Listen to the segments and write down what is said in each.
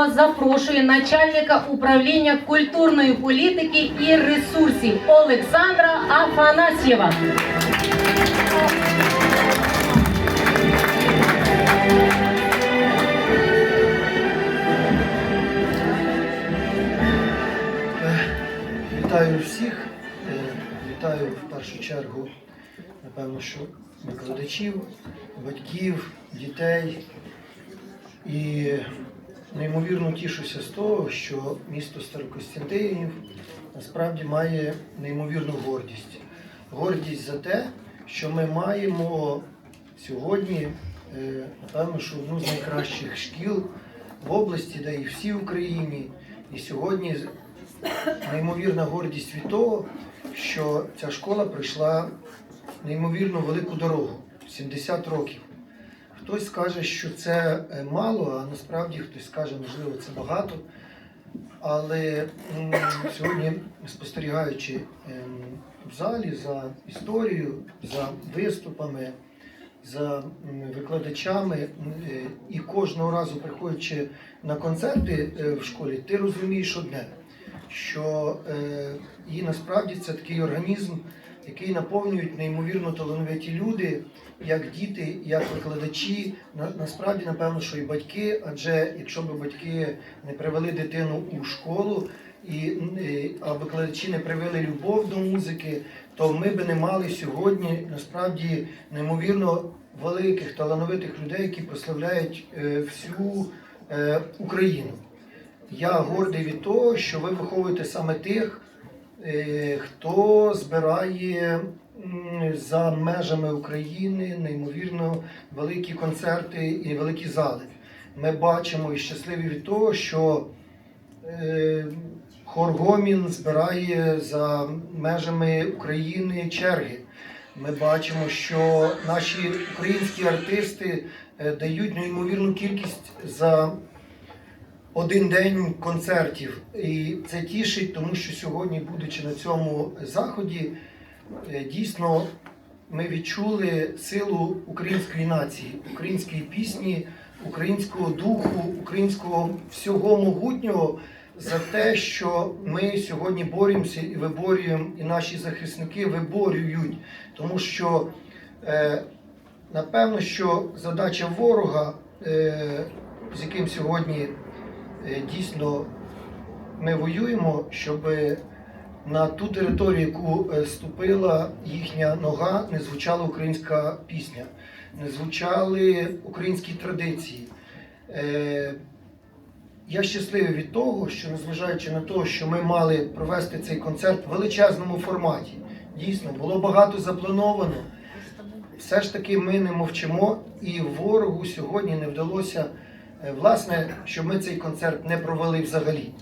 А зараз до слова запрошую начальника управління культурної політики і ресурсів Олександра Афанасьєва. Вітаю всіх. Е, Вітаю в першу чергу, напевно, що викладачів, батьків, дітей. І неймовірно тішуся з того, що місто Старокостянтинів насправді має неймовірну гордість. Гордість за те, що ми маємо сьогодні, е, напевно, що одну з найкращих шкіл в області, де і всій Україні. І сьогодні неймовірна гордість від того, що ця школа пройшла неймовірно велику дорогу 70 років. Хтось скаже, що це е, мало, а насправді хтось скаже, можливо, це багато. Але сьогодні, спостерігаючи ем, в залі за історією, за виступами, за викладачами, е, і кожного разу приходячи на концерти е, в школі, ти розумієш одне, що і насправді це такий організм, який наповнюють неймовірно талановиті люди, як діти, як викладачі. На, насправді, напевно, що і батьки, адже якщо б батьки не привели дитину у школу, і, е, а викладачі не привели любов до музики, то ми би не мали сьогодні насправді неймовірно великих талановитих людей, які прославляють е, всю е, Україну. Я гордий від того, що ви виховуєте саме тих, хто збирає за межами України неймовірно великі концерти і великі зали. Ми бачимо і щасливі від того, що е, хор Гомін збирає за межами України черги. Ми бачимо, що наші українські артисти е, дають неймовірну кількість за один день концертів. І це тішить, тому що сьогодні, будучи на цьому заході, е, дійсно ми відчули силу української нації, української пісні, українського духу, українського всього могутнього за те, що ми сьогодні боремося і виборюємо, і наші захисники виборюють, тому що е, напевно, що задача ворога, е, з яким сьогодні дійсно ми воюємо, щоб на ту територію, яку е, ступила їхня нога, не звучала українська пісня, не звучали українські традиції. Е, Я щасливий від того, що незважаючи на те, що ми мали провести цей концерт в величезному форматі, дійсно було багато заплановано. Все ж таки ми не мовчимо, і ворогу сьогодні не вдалося, е, власне, щоб ми цей концерт не провели взагалі.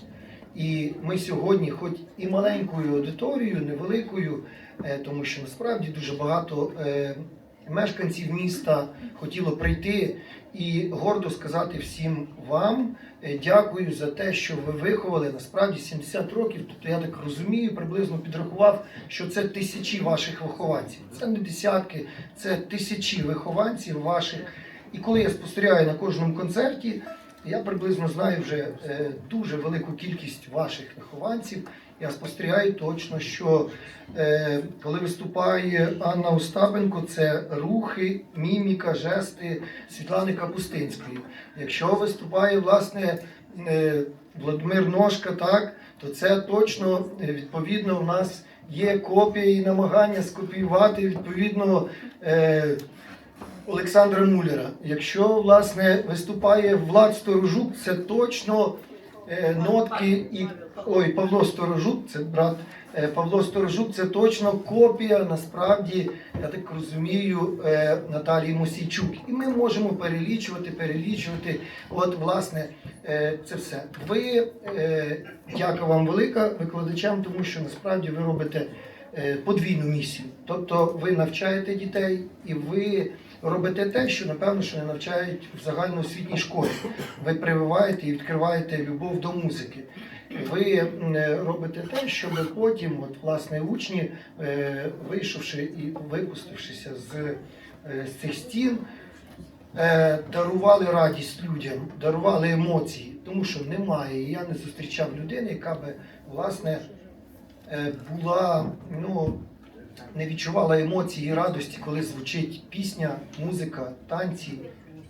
І ми сьогодні, хоч і маленькою аудиторією, невеликою, е, тому що насправді дуже багато е, мешканців міста хотіло прийти і гордо сказати всім вам е, дякую за те, що ви виховали насправді 70 років. Тобто я так розумію, приблизно підрахував, що це тисячі ваших вихованців. Це не десятки, це тисячі вихованців ваших. І коли я спостерігаю на кожному концерті, я приблизно знаю вже е, дуже велику кількість ваших вихованців. Я спостерігаю точно, що е, коли виступає Анна Остапенко, це рухи, міміка, жести Світлани Капустинської. Якщо виступає власне е, Владимир Ножка, так, то це точно е, відповідно в нас є копія і намагання скопіювати відповідно. Е, Олександра Муллера. Якщо власне виступає Влад Сторожук, це точно е, нотки і ой, Павло Сторожук, це брат е, Павло Сторожук, це точно копія, насправді, я так розумію, е, Наталії Мосійчук. І ми можемо перелічувати, перелічувати. От, власне, е, це все. Ви е, дяка вам велика викладачам, тому що насправді ви робите подвійну місію. Тобто ви навчаєте дітей і ви робите те, що напевно що не навчають в загальноосвітній школі. Ви прививаєте і відкриваєте любов до музики. Ви е, робите те, щоб потім, от, власне, учні, е, вийшовши і випустившися з, е, з цих стін, е, дарували радість людям, дарували емоції, тому що немає. Я не зустрічав людини, яка би власне е, була, ну, не відчувала емоції і радості, коли звучить пісня, музика, танці,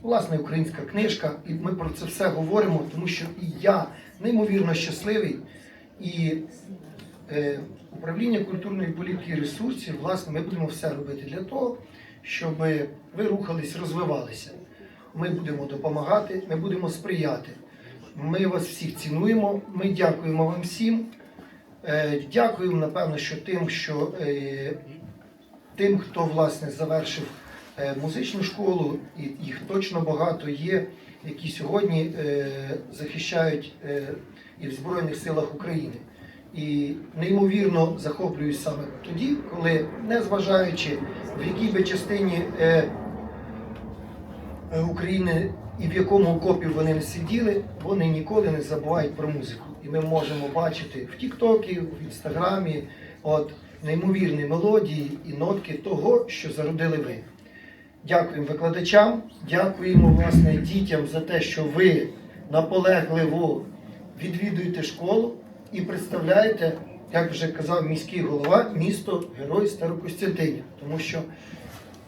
власне, українська книжка. І ми про це все говоримо, тому що і я неймовірно щасливий. І е, управління культурної політики ресурсів, власне, ми будемо все робити для того, щоб ви рухались, розвивалися. Ми будемо допомагати, ми будемо сприяти. Ми вас всіх цінуємо. Ми дякуємо вам всім. Е, Дякуємо, напевно, що тим, що е, тим, хто власне завершив е, музичну школу, і їх точно багато є, які сьогодні захищають і в Збройних силах України. І неймовірно захоплююсь саме тоді, коли, незважаючи в якій би частині України і в якому окопі вони не сиділи, вони ніколи не забувають про музику. Ми можемо бачити в Тіктокі, в Інстаграмі от неймовірні мелодії і нотки того, що зародили ви. Дякуємо викладачам, дякуємо власне дітям за те, що ви наполегливо відвідуєте школу і представляєте, як вже казав міський голова, місто Герой Старокостянтинів. Тому що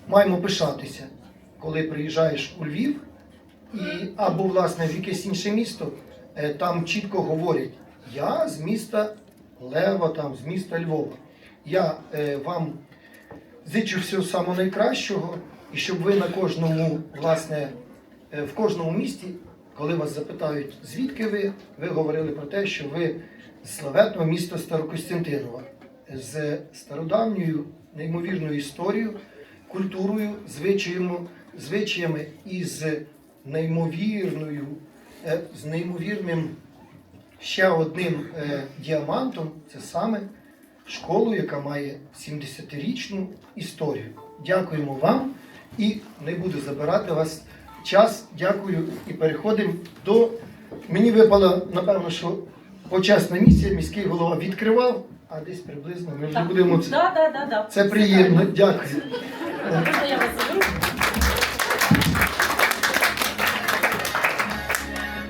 маємо пишатися, коли приїжджаєш у Львів і або власне в якесь інше місто, там чітко говорять: я з міста Лева, там з міста Львова. Я е, вам зичу всього самого найкращого, і щоб ви на кожному, власне, е, в кожному місті, коли вас запитають, звідки ви, ви говорили про те, що ви з славетного міста Старокостянтинова, з стародавньою неймовірною історією, культурою, звичаями, звичаями і з неймовірною, е, з неймовірним ще одним е, діамантом, це саме школу, яка має 70-річну історію. Дякуємо вам і не буду забирати вас час. Дякую і переходимо до. Мені випало, напевно, що почесна місія, міський голова відкривав, а десь приблизно ми вже будемо це. Да, да, да, да. Це приємно, дякую.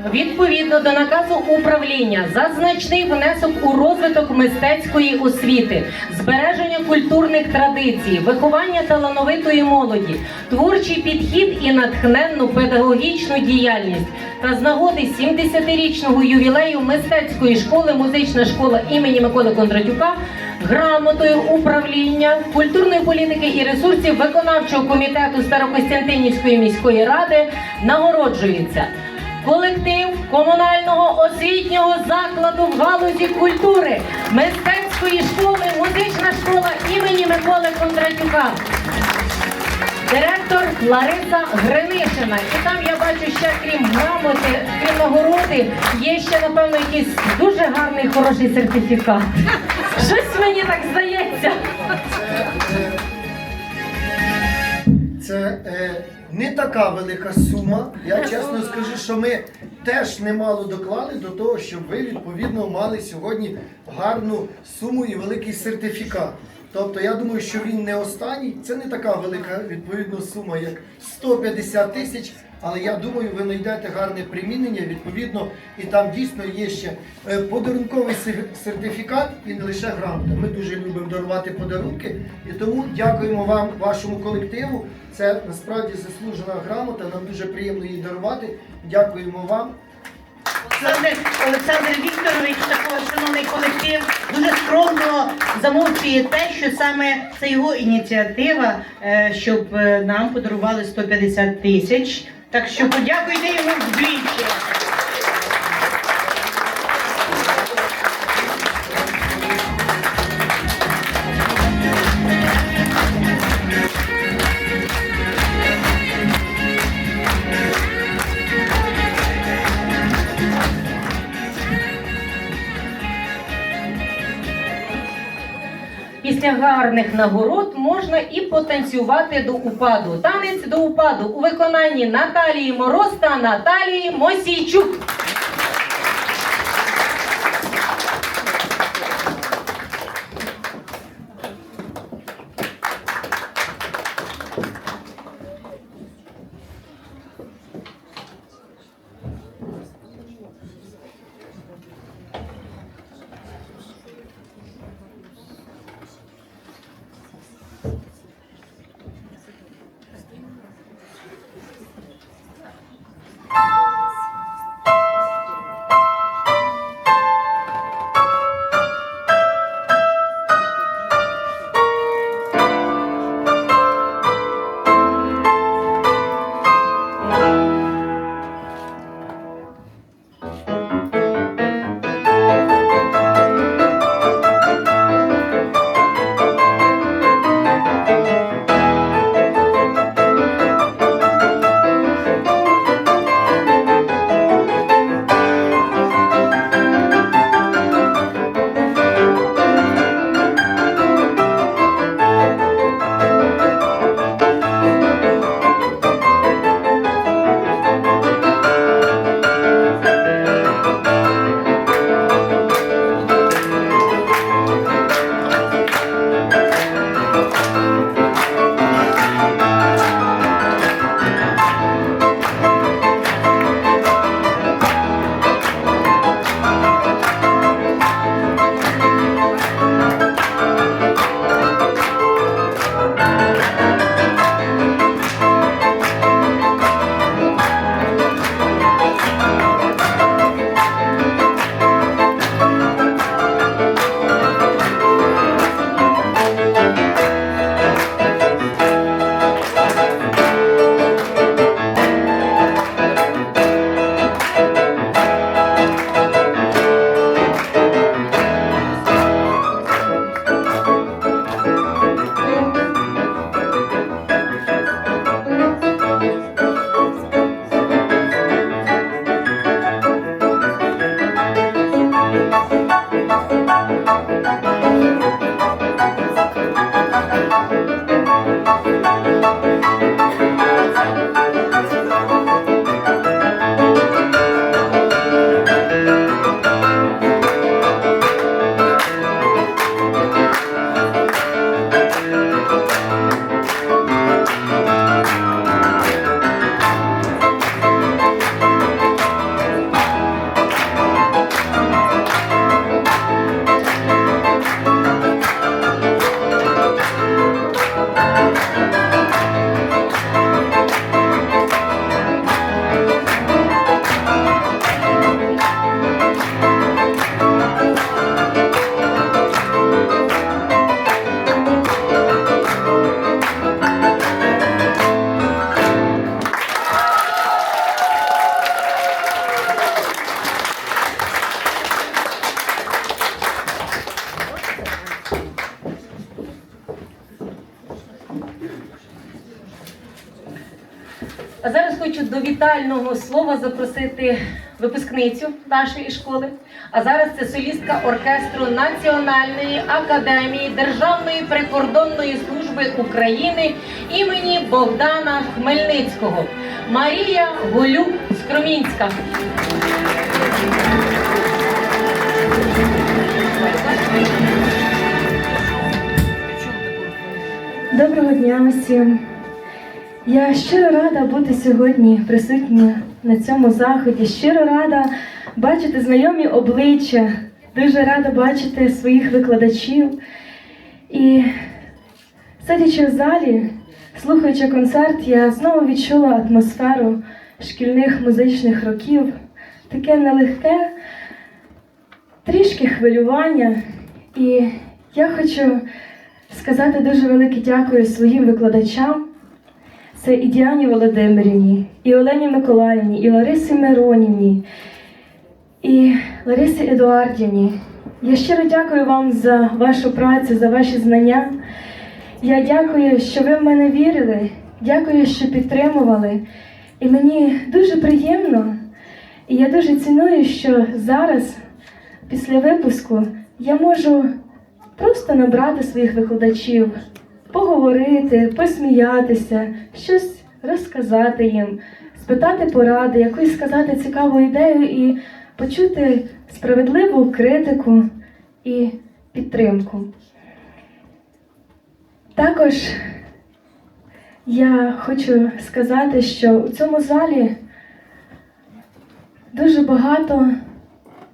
Відповідно до наказу управління за значний внесок у розвиток мистецької освіти, збереження культурних традицій, виховання талановитої молоді, творчий підхід і натхненну педагогічну діяльність та з нагоди 70-річного ювілею мистецької школи музична школа імені Миколи Кондратюка грамотою управління культурної політики і ресурсів виконавчого комітету Старокостянтинівської міської ради нагороджується. Колектив комунального освітнього закладу в галузі культури мистецької школи, музична школа імені Миколи Кондратюка. Директор Лариса Гринишина. І там я бачу ще крім грамоти, крім нагороди, є ще, напевно, якийсь дуже гарний хороший сертифікат. Щось мені так здається. Це е, не така велика сума. Я чесно скажу, що ми теж немало доклали до того, щоб ви відповідно мали сьогодні гарну суму і великий сертифікат. Тобто я думаю, що він не останній. Це не така велика відповідно сума, як 150 тисяч. Але я думаю, ви знайдете гарне примінення. Відповідно, і там дійсно є ще е, подарунковий сертифікат і не лише грамота. Ми дуже любимо дарувати подарунки. І тому дякуємо вам, вашому колективу. Це насправді заслужена грамота. Нам дуже приємно її дарувати. Дякуємо вам. Олександр, Вікторович, також шановний колектив, дуже скромно замовчує те, що саме це його ініціатива, е, щоб е, нам подарували 150 тисяч. Так що подякуйте йому вдвічі. Гарних нагород можна і потанцювати до упаду. Танець до упаду у виконанні Наталії Мороз та Наталії Мосійчук. Вітального слова запросити випускницю нашої школи. А зараз це солістка оркестру Національної академії Державної прикордонної служби України імені Богдана Хмельницького. Марія Голюк Скромінська. Доброго дня усім. Я щиро рада бути сьогодні присутня на цьому заході. Щиро рада бачити знайомі обличчя. Дуже рада бачити своїх викладачів. І сидячи в залі, слухаючи концерт, я знову відчула атмосферу шкільних музичних років. Таке нелегке, трішки хвилювання. І я хочу сказати дуже велике дякую своїм викладачам. Це і Діані Володимирівні, і Олені Миколаївні, і Ларисі Миронівні, і Ларисі Едуардівні. Я щиро дякую вам за вашу працю, за ваші знання. Я дякую, що ви в мене вірили, дякую, що підтримували. І мені дуже приємно, і я дуже ціную, що зараз, після випуску, я можу просто набрати своїх викладачів, поговорити, посміятися, щось розказати їм, спитати поради, якусь сказати цікаву ідею і почути справедливу критику і підтримку. Також я хочу сказати, що у цьому залі дуже багато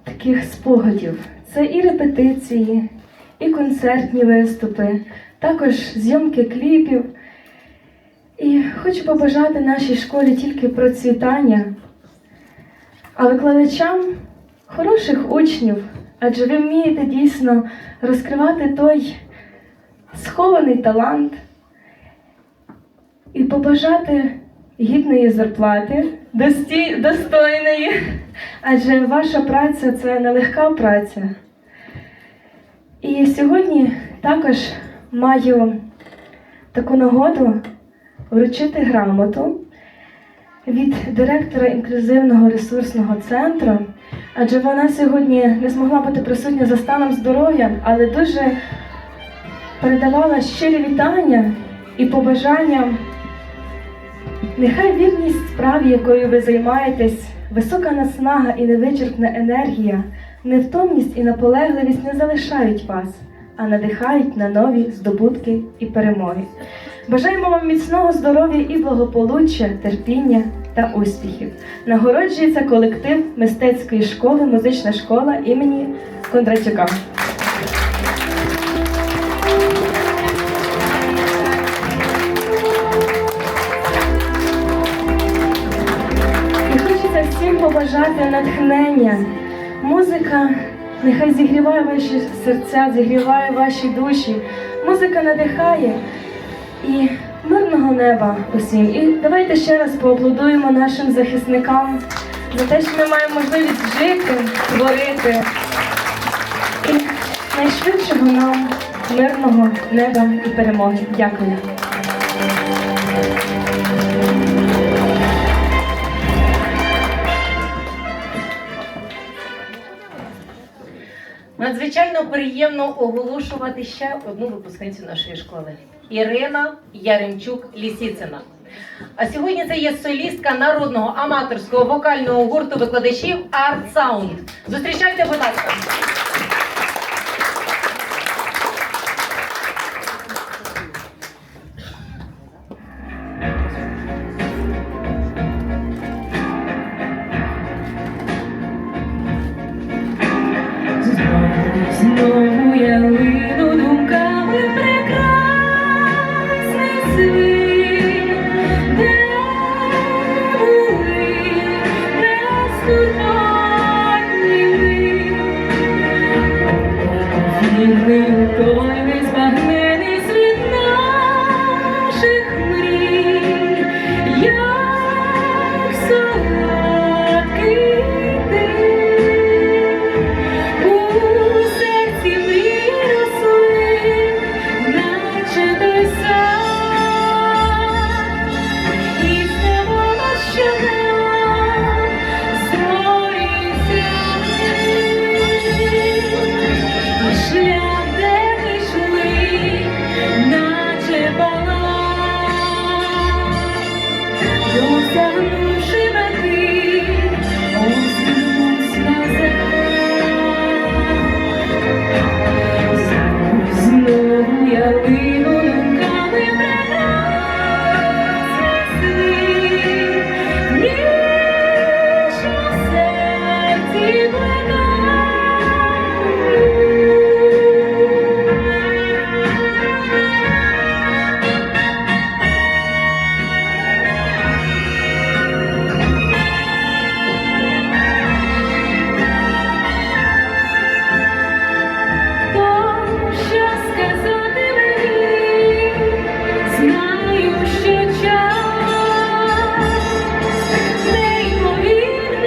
таких спогадів. Це і репетиції, і концертні виступи, також зйомки кліпів. І хочу побажати нашій школі тільки процвітання, а викладачам хороших учнів, адже ви вмієте дійсно розкривати той схований талант і побажати гідної зарплати, достій- достойної, адже ваша праця це нелегка праця. І сьогодні також маю таку нагоду вручити грамоту від директора інклюзивного ресурсного центру, адже вона сьогодні не змогла бути присутня за станом здоров'я, але дуже передавала щирі вітання і побажання. Нехай вірність справі, якою ви займаєтесь, висока наснага і невичерпна енергія, невтомність і наполегливість не залишають вас, а надихають на нові здобутки і перемоги. Бажаємо вам міцного здоров'я і благополуччя, терпіння та успіхів. Нагороджується колектив мистецької школи, музична школа імені Кондратюка. І хочеться всім побажати натхнення. Музика нехай зігріває ваші серця, зігріває ваші душі. Музика надихає і мирного неба усім. І давайте ще раз поаплодуємо нашим захисникам за те, що ми маємо можливість жити, творити. І найшвидшого нам мирного неба і перемоги. Дякую. Надзвичайно приємно оголошувати ще одну випускницю нашої школи Ірина Яремчук Лісіцина. А сьогодні це є солістка народного аматорського вокального гурту викладачів Art Sound. Зустрічайте, будь ласка. You.